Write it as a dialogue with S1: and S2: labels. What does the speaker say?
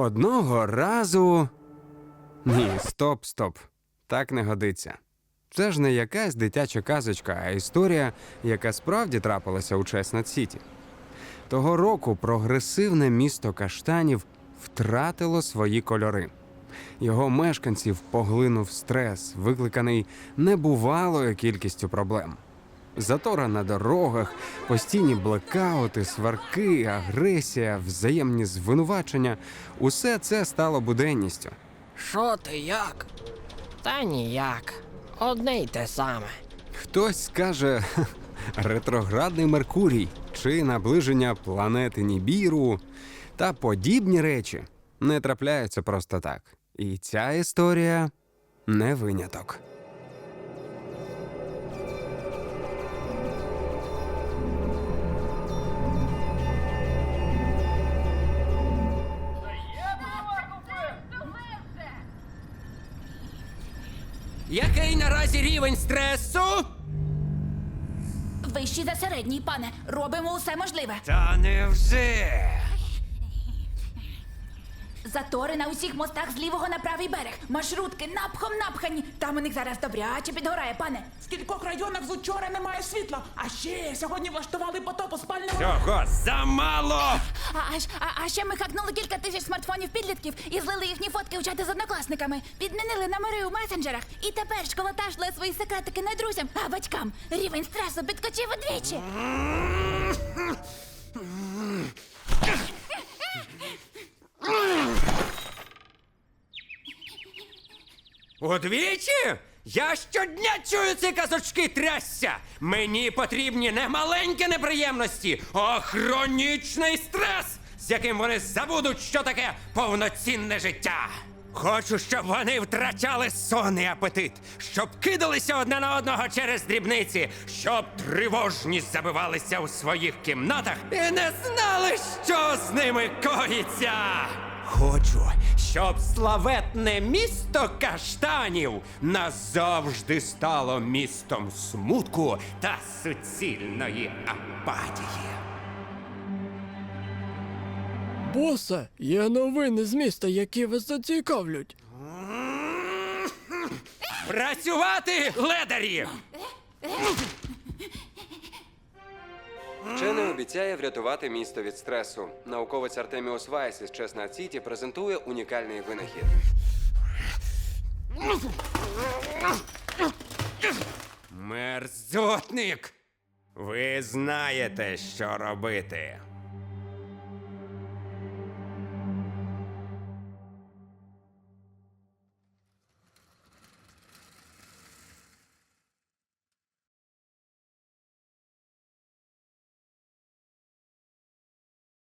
S1: Одного разу. Ні, стоп, стоп. Так не годиться. Це ж не якась дитяча казочка, а історія, яка справді трапилася у Чеснат Сіті. Того року прогресивне місто каштанів втратило свої кольори. Його мешканців поглинув стрес, викликаний небувалою кількістю проблем. Затора на дорогах, постійні блекаути, сварки, агресія, взаємні звинувачення усе це стало буденністю.
S2: Що ти як? Та ніяк. Одне й те саме.
S1: Хтось скаже ретроградний Меркурій чи наближення планети Нібіру та подібні речі не трапляються просто так. І ця історія не виняток.
S3: Який наразі рівень стресу?
S4: Вищий за середній, пане. Робимо усе можливе.
S3: Та невже.
S4: Затори на усіх мостах з лівого на правий берег. Маршрутки напхом напхані. Там у них зараз добряче підгорає, пане.
S5: В кількох районах з учора немає світла, а ще сьогодні влаштували потоп у спальному.
S3: Цього замало!
S4: А, а, ж- а, а ще ми хакнули кілька тисяч смартфонів підлітків і злили їхні фотки в чати з однокласниками. Підмінили номери у месенджерах. І тепер школота шле свої секретики не друзям, а батькам. Рівень стресу підкочив удвічі.
S3: Удвічі? Я щодня чую ці казочки трясся! Мені потрібні не маленькі неприємності, а хронічний стрес, з яким вони забудуть, що таке повноцінне життя. Хочу, щоб вони втрачали сон і апетит, щоб кидалися одне на одного через дрібниці, щоб тривожність забивалися у своїх кімнатах і не знали, що з ними коїться. Хочу, щоб славетне місто каштанів назавжди стало містом смутку та суцільної апатії.
S2: Босе, є новини з міста, які вас зацікавлять.
S3: Працювати, ледарі!
S1: Вчений обіцяє врятувати місто від стресу. Науковець Артеміус Вайс із Чеснат Сіті презентує унікальний винахід.
S3: Мерзотник! Ви знаєте, що робити.